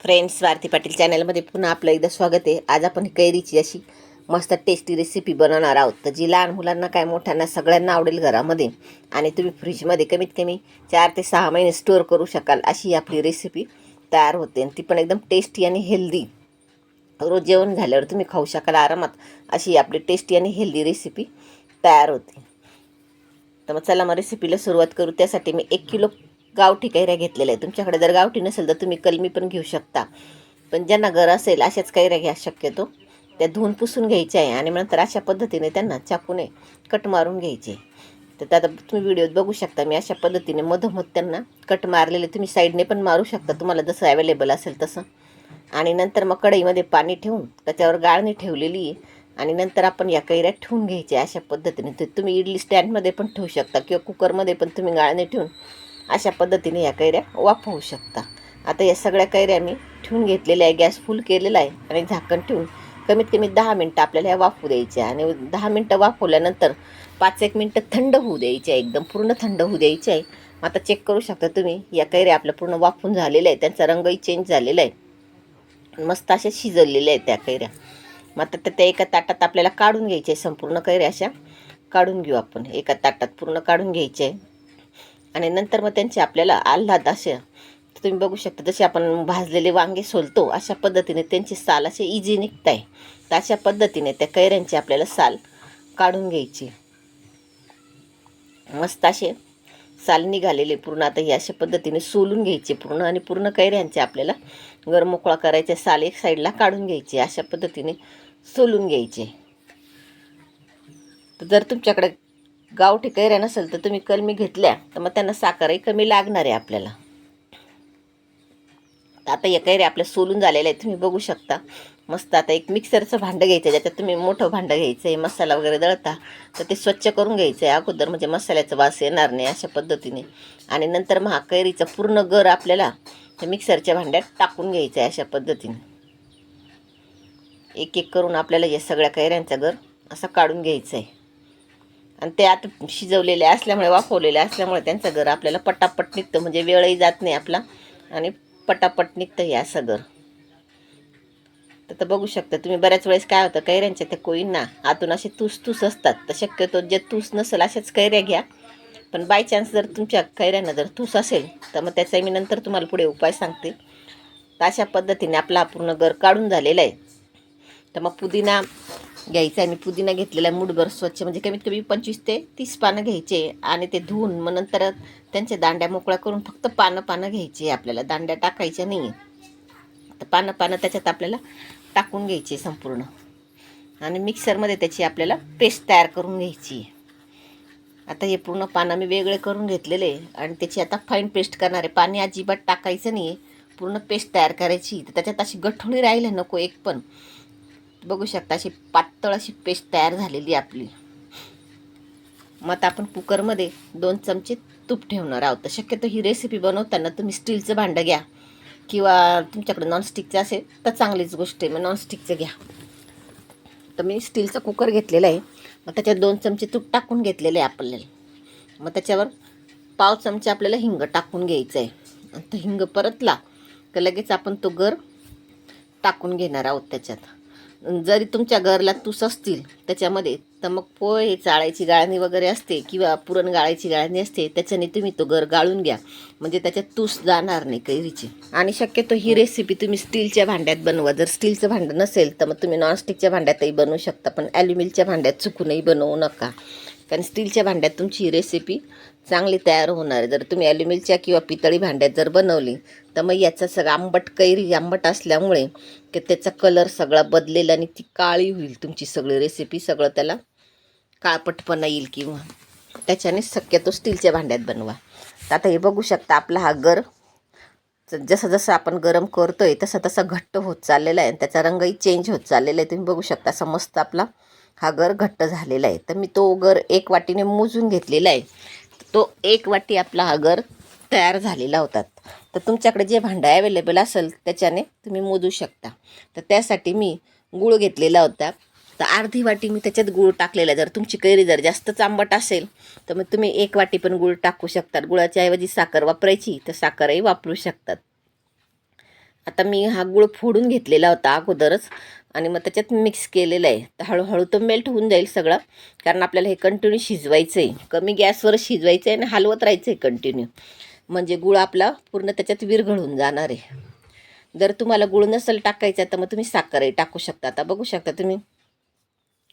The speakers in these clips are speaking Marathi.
फ्रेंड्स स्वार्थी पाटील चॅनलमध्ये पुन्हा आपलं एकदा स्वागत आहे. आज आपण कैरीची अशी मस्त टेस्टी रेसिपी बनवणार आहोत. तर जी लहान मुलांना काय मोठ्यांना सगळ्यांना आवडेल घरामध्ये आणि तुम्ही फ्रीजमध्ये कमीत कमी चार ते सहा महिने स्टोअर करू शकाल अशी आपली रेसिपी तयार होते. आणि ती पण एकदम टेस्टी आणि हेल्दी रोज जेवण झाल्यावर तुम्ही खाऊ शकाल आरामात अशी आपली टेस्टी आणि हेल्दी रेसिपी तयार होते. तर मग चला मग रेसिपीला सुरुवात करू. त्यासाठी मी एक किलो गावठी कैऱ्या घेतलेल्या आहे तुमच्याकडे जर गावठी नसेल तर तुम्ही कलमी पण घेऊ शकता. पण ज्यांना घर असेल अशाच कैऱ्या घ्या शक्यतो. त्या धुवून पुसून घ्यायच्या आहे आणि नंतर अशा पद्धतीने त्यांना चाकूने कट मारून घ्यायचे. तर त्यात तुम्ही व्हिडिओत बघू शकता. मी अशा पद्धतीने मधोमध त्यांना कट मारलेले. तुम्ही साईडने पण मारू शकता. तुम्हाला जसं अवेलेबल असेल तसं. आणि नंतर मग कढईमध्ये पाणी ठेवून त्याच्यावर गाळणी ठेवलेली आहे. आणि नंतर आपण या कैऱ्या ठेवून घ्यायच्या अशा पद्धतीने. ते तुम्ही इडली स्टँडमध्ये पण ठेवू शकता. किंवा कुकरमध्ये पण तुम्ही गाळणी ठेवून अशा पद्धतीने या कैऱ्या वाफवू शकता. आता या सगळ्या कैऱ्या मी ठेवून घेतलेल्या आहे. गॅस फुल केलेला आहे आणि झाकण ठेवून कमीत कमी दहा मिनटं आपल्याला ह्या वाफू द्यायच्या आणि दहा मिनटं वाफवल्यानंतर पाच एक मिनटं थंड होऊ द्यायची आहे. एकदम पूर्ण थंड होऊ द्यायची आहे. आता चेक करू शकता तुम्ही या कैऱ्या आपल्या पूर्ण वाफून झालेल्या आहे त्यांचा रंगही चेंज झालेला आहे. मस्त अशा शिजवलेल्या आहेत त्या कैऱ्या. मग आता त्या- त्या एका ताटात आपल्याला काढून घ्यायच्या आहे. संपूर्ण कैऱ्या अशा काढून घेऊ आपण. एका ताटात पूर्ण काढून घ्यायचे आहे. आणि नंतर मग त्यांचे आपल्याला आल्हाद असे तुम्ही बघू शकता जसे आपण भाजलेले वांगे सोलतो अशा पद्धतीने त्यांची साल असे इझी निघत आहे तर अशा पद्धतीने त्या कैऱ्यांची आपल्याला साल काढून घ्यायची. मस्त असे साल निघालेले पूर्ण. आता हे अशा पद्धतीने सोलून घ्यायचे पूर्ण आणि पूर्ण कैऱ्यांचे आपल्याला गरम मोकळा करायचे साल एक साईडला काढून घ्यायचे अशा पद्धतीने सोलून घ्यायचे. तर जर तुमच्याकडे गावठी कैऱ्या नसेल तर तुम्ही कलमी घेतल्या तर मग त्यांना साखरही कमी लागणार आहे आपल्याला. आता या कैऱ्या आपल्या सोलून झालेल्या आहेत तुम्ही बघू शकता. मस्त आता एक मिक्सरचं भांडं घ्यायचं ज्याच्यात तुम्ही मोठं भांडं घ्यायचं आहे मसाला वगैरे दळता तर ते स्वच्छ करून घ्यायचं आहे अगोदर म्हणजे मसाल्याचा वास येणार नाही अशा पद्धतीने. आणि नंतर मग हा कैरीचा पूर्ण गर आपल्याला त्या मिक्सरच्या भांड्यात टाकून घ्यायचं आहे अशा पद्धतीने. एक एक करून आपल्याला या सगळ्या कैऱ्यांचा गर असा काढून घ्यायचा आहे आणि ते आता शिजवलेले असल्यामुळे वाफवलेले असल्यामुळे त्यांचं घर आपल्याला पटापट निघतं. म्हणजे वेळही जात नाही आपला. आणि पटापट निघतं हे असं घर. तर तर बघू शकता तुम्ही बऱ्याच वेळेस काय होतं कैऱ्यांच्या त्या कोईंना आतून असे तूस तूस असतात. तर शक्यतो जे तूस नसेल अशाच कैऱ्या घ्या. पण बाय चान्स जर तुमच्या कैऱ्यांना जर तूस असेल तर मग त्याचा मी नंतर तुम्हाला पुढे उपाय सांगते. तर अशा पद्धतीने आपला पूर्ण घर काढून झालेला आहे. तर मग पुदिना घ्यायचा आणि पुदिना घेतलेला मुठभर स्वच्छ म्हणजे कमीत कमी पंचवीस ते तीस पानं घ्यायचे आणि ते धुवून मग नंतर त्यांच्या दांड्या मोकळ्या करून फक्त पानं पानं घ्यायचे आपल्याला दांड्या टाकायच्या नाही तर पानं पानं त्याच्यात आपल्याला टाकून घ्यायचे संपूर्ण. आणि मिक्सरमध्ये त्याची आपल्याला पेस्ट तयार करून घ्यायची. आहे आता हे पूर्ण पानं मी वेगळे करून घेतलेले आहे आणि त्याची आता फाईन पेस्ट करणार आहे. पाणी अजिबात टाकायचं नाही आहे पूर्ण पेस्ट तयार करायची. तर त्याच्यात अशी गठोळी राहिलं नको एक पण. बघू शकता अशी पातळ अशी पेस्ट तयार झालेली आहे आपली. मग आता आपण कुकरमध्ये दोन चमचे तूप ठेवणार आहोत. तर शक्यतो ही रेसिपी बनवताना तुम्ही स्टीलचं भांडं घ्या किंवा तुमच्याकडे नॉनस्टिकचं असेल तर चांगलीच गोष्ट आहे. मग नॉनस्टिकचं घ्या. तर मी स्टीलचा कुकर घेतलेला आहे. मग त्याच्यात दोन चमचे तूप टाकून घेतलेले आहे आपल्याला. मग त्याच्यावर पाव चमचे आपल्याला हिंग टाकून घ्यायचं आहे. तर हिंग परतला तर लगेच आपण तो गर टाकून घेणार आहोत त्याच्यात. जरी तुमच्या घरला तूस असतील त्याच्यामध्ये तर मग पोहे चाळायची गाळणी वगैरे असते किंवा पुरण गाळायची गाळणी असते त्याच्याने तुम्ही तो घर गाळून घ्या. म्हणजे त्याच्यात तूस जाणार नाही कैरीची. आणि शक्यतो ही रेसिपी तुम्ही स्टीलच्या भांड्यात बनवा. जर स्टीलचं भांडं नसेल तर मग तुम्ही नॉनस्टिकच्या भांड्यातही बनवू शकता. पण ॲल्युमिलच्या भांड्यात चुकूनही बनवू नका. कारण स्टीलच्या भांड्यात तुमची ही रेसिपी चांगली तयार होणार आहे. जर तुम्ही ॲल्युमिलच्या किंवा पितळी भांड्यात जर बनवली तर मग याचा सगळं आंबट कैरी आंबट असल्यामुळे की त्याचा कलर सगळा बदलेल आणि ती काळी होईल. तुमची सगळी रेसिपी सगळं त्याला काळपटपणा येईल किंवा त्याच्याने शक्यतो स्टीलच्या भांड्यात बनवा. तर आता हे बघू शकता आपला हा गर जसं जसं आपण गरम करतो आहे तसं तसा घट्ट होत चाललेला आहे आणि त्याचा रंगही चेंज होत चाललेला आहे. तुम्ही बघू शकता असा मस्त आपला हा गर घट्ट झालेला आहे. तर मी तो गर एक वाटीने मोजून घेतलेला आहे. तो एक वाटी आपला हा गर तयार झालेला होता. तर तुमच्याकडे जे भांडं अवेलेबल असेल त्याच्याने तुम्ही मोजू शकता. तर त्यासाठी मी गूळ घेतलेला होता. तर अर्धी वाटी मी त्याच्यात गूळ टाकलेला. आहे. जर तुमची कैरी जर जास्तच आंबट असेल तर मग तुम्ही एक वाटी पण गूळ टाकू शकतात गुळाच्या ऐवजी साखर वापरायची तर साखरही वापरू शकतात. आता मी हा गुळ फोडून घेतलेला होता अगोदरच आणि मग त्याच्यात मिक्स केलेलं आहे. तर हळूहळू तो मेल्ट होऊन जाईल सगळं. कारण आपल्याला हे कंटिन्यू शिजवायचं आहे कमी गॅसवर शिजवायचं आहे आणि हलवत राहायचं आहे कंटिन्यू म्हणजे गुळ आपला पूर्ण त्याच्यात विरघळून जाणार आहे. जर तुम्हाला गुळ नसेल टाकायचा तर मग तुम्ही साखरही टाकू शकता. आता बघू शकता तुम्ही.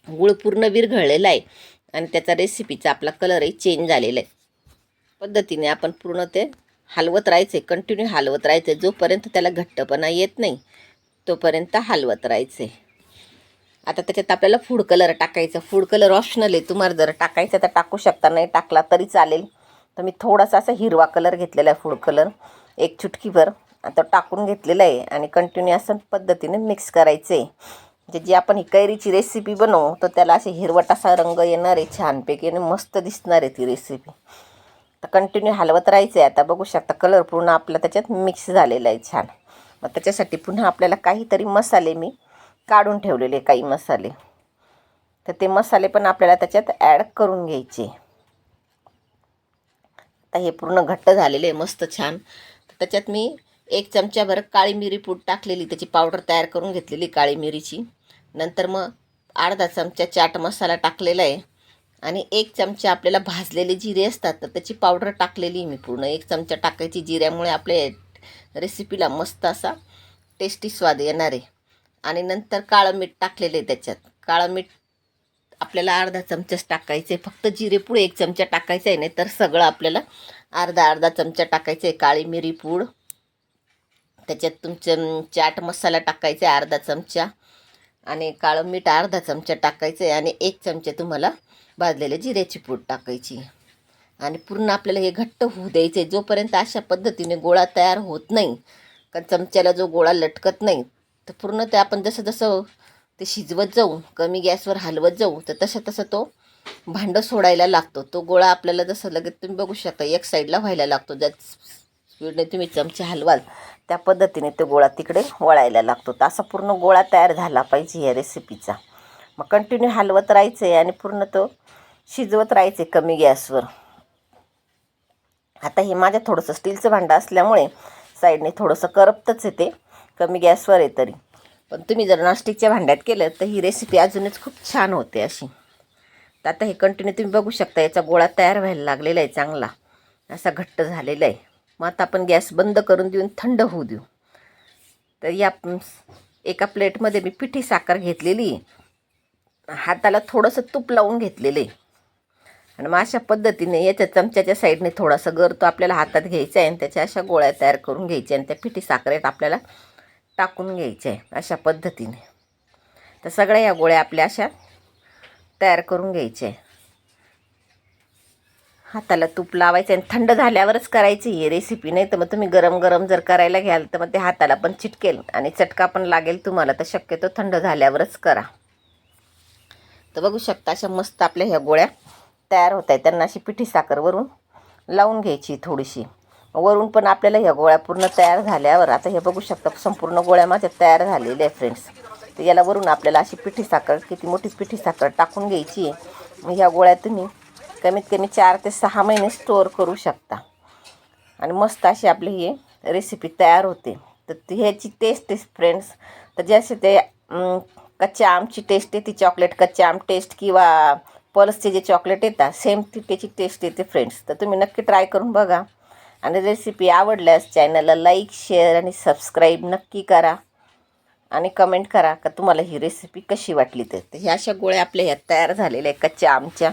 गुळ पूर्ण विरघळलेला आहे. आणि त्याचा रेसिपीचा आपला कलरही चेंज झालेला आहे. पद्धतीने आपण पूर्ण ते हलवत राहायचे कंटिन्यू हलवत राहायचे. जोपर्यंत त्याला घट्टपणा येत नाही तोपर्यंत हलवत राहायचे. आता त्याच्यात आपल्याला फूड कलर टाकायचा. फूड कलर ऑप्शनल आहे. तुम्हाला जर टाकायचं तर टाकू शकता नाही टाकला तरी चालेल. तर मी थोडासा असा हिरवा कलर घेतलेला आहे फूड कलर एक चुटकीभर आता टाकून घेतलेला आहे आणि कंटिन्यू असं पद्धतीने मिक्स करायचं. आहे म्हणजे जी आपण ही कैरीची रेसिपी बनवू तर त्याला असे हिरवट असा रंग येणार आहे छानपैकी आणि मस्त दिसणार आहे ती रेसिपी तर कंटिन्यू हलवत राहायचं आहे आता बघू शकता कलर पूर्ण आपला त्याच्यात मिक्स झालेला आहे छान. मग त्याच्यासाठी पुन्हा आपल्याला काहीतरी मसाले मी काढून ठेवलेले काही मसाले. तर ते मसाले पण आपल्याला त्याच्यात ॲड करून घ्यायचे. आता हे पूर्ण घट्ट झालेले आहे मस्त छान. तर त्याच्यात मी एक चमच्याभर काळी मिरी पूड टाकलेली त्याची पावडर तयार करून घेतलेली काळी मिरीची. नंतर मग अर्धा चमचा चाट मसाला टाकलेला आहे. आणि एक चमचा आपल्याला भाजलेले जिरे असतात तर त्याची पावडर टाकलेली मी पूर्ण. एक चमचा टाकायची जिऱ्यामुळे आपल्या रेसिपीला मस्त असा टेस्टी स्वाद येणार आहे. आणि नंतर काळं मीठ टाकलेलं आहे त्याच्यात. काळं मीठ आपल्याला अर्धा चमचाच टाकायचं आहे. फक्त जिरेपूड एक चमचा टाकायचा आहे नाही तर सगळं आपल्याला अर्धा अर्धा चमचा टाकायचं आहे. काळी मिरी पूड त्याच्यात तुमचं चाट मसाला टाकायचा आहे अर्धा चमचा. आणि काळं मीठ अर्धा चमचा टाकायचं आहे. आणि एक चमचा तुम्हाला भाजलेल्या जिऱ्याची पूड टाकायची. आणि पूर्ण आपल्याला हे घट्ट होऊ द्यायचे जोपर्यंत अशा पद्धतीने गोळा तयार होत नाही कारण चमच्याला जो गोळा लटकत नाही तर पूर्ण ते आपण जसं जसं ते शिजवत जाऊ कमी गॅसवर हलवत जाऊ तर तसं तसं तो भांडं सोडायला लागतो. तो गोळा आपल्याला जसं लगेच तुम्ही बघू शकता एक साईडला व्हायला लागतो. ज्या स्पीडने तुम्ही चमचे हलवाल त्या पद्धतीने तो गोळा तिकडे वळायला लागतो. तर असा पूर्ण गोळा तयार झाला पाहिजे या रेसिपीचा मग कंटिन्यू हलवत राहायचं आहे आणि पूर्ण तो शिजवत राहायचे कमी गॅसवर. आता हे माझ्या थोडंसं स्टीलचं भांडं असल्यामुळे साईडने थोडंसं करपतच येते कमी गॅसवर आहे तरी. पण तुम्ही जर नॉनस्टिकच्या भांड्यात केलं तर ही रेसिपी अजूनच खूप छान होते अशी. तर आता हे कंटिन्यू तुम्ही बघू शकता याचा गोळा तयार व्हायला लागलेला आहे चांगला. असा घट्ट झालेला आहे. मग आता आपण गॅस बंद करून देऊन थंड होऊ देऊ. तर या एका प्लेटमध्ये मी पिठी साखर घेतलेली आहे. हाताला थोडंसं तूप लावून घेतलेलं आहे. आणि मग अशा पद्धतीने याच्या चमच्याच्या साईडने थोडासा गर तो आपल्याला हातात घ्यायचा आहे आणि त्याच्या अशा गोळ्या तयार करून घ्यायच्या आणि त्या पिठी साखरेत आपल्याला टाकून घ्यायच्या आहे अशा पद्धतीने. तर सगळ्या या गोळ्या आपल्या अशा तयार करून घ्यायच्या आहे. हाताला तूप लावायचं आणि थंड झाल्यावरच करायची ही रेसिपी नाही तर मग तुम्ही गरम गरम जर करायला घ्याल तर मग ते हाताला पण चिटकेल आणि चटका पण लागेल तुम्हाला तर शक्यतो थंड झाल्यावरच करा. तर बघू शकता अशा मस्त आपल्या ह्या गोळ्या तयार होत आहेत. त्यांना अशी पिठी साखरवरून लावून घ्यायची थोडीशी. वरून पण आपल्याला ह्या गोळ्या पूर्ण तयार झाल्यावर आता हे बघू शकता संपूर्ण गोळ्या माझ्या तयार झालेल्या आहे फ्रेंड्स. तर याला वरून आपल्याला अशी पिठी साखर किती मोठी पिठी साखर टाकून घ्यायची. आहे ह्या गोळ्या तुम्ही कमीत कमी चार ते सहा महिने स्टोअर करू शकता. आणि मस्त अशी आपली ही रेसिपी तयार होते. तर ती ह्याची टेस्ट फ्रेंड्स. तर जसे ते कच्च्या आमची टेस्ट येते चॉकलेट कच्च्या आम टेस्ट किंवा पल्सचे जे चॉकलेट येतात सेम ती त्याची टेस्ट येते फ्रेंड्स तर तुम्ही नक्की ट्राय करून बघा. आणि रेसिपी आवडल्यास चॅनलला लाईक शेअर आणि सबस्क्राईब नक्की करा. आणि कमेंट करा का तुम्हाला ही रेसिपी कशी वाटली ते तर ह्या अशा गोळ्या आपल्या ह्या तयार झालेल्या आहेत कच्च्या आमच्या.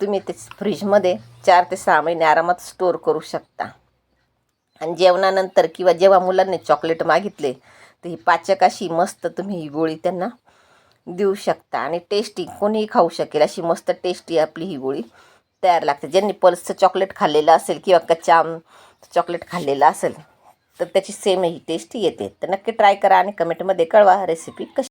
तुम्ही ते फ्रीजमध्ये चार ते सहा महिने आरामात स्टोअर करू शकता. आणि जेवणानंतर किंवा जेव्हा मुलांनी चॉकलेट मागितले तर ही पाचक अशी मस्त तुम्ही ही गोळी त्यांना देऊ शकता. आणि टेस्टी कोणीही खाऊ शकेल अशी मस्त टेस्टी आपली ही गोळी तयार लागते. ज्यांनी पल्सचं चॉकलेट खाल्लेलं असेल किंवा कच्चा चॉकलेट खाल्लेलं असेल तर त्याची सेम ही टेस्टी येते. तर नक्की ट्राय करा आणि कमेंटमध्ये कळवा रेसिपी कशी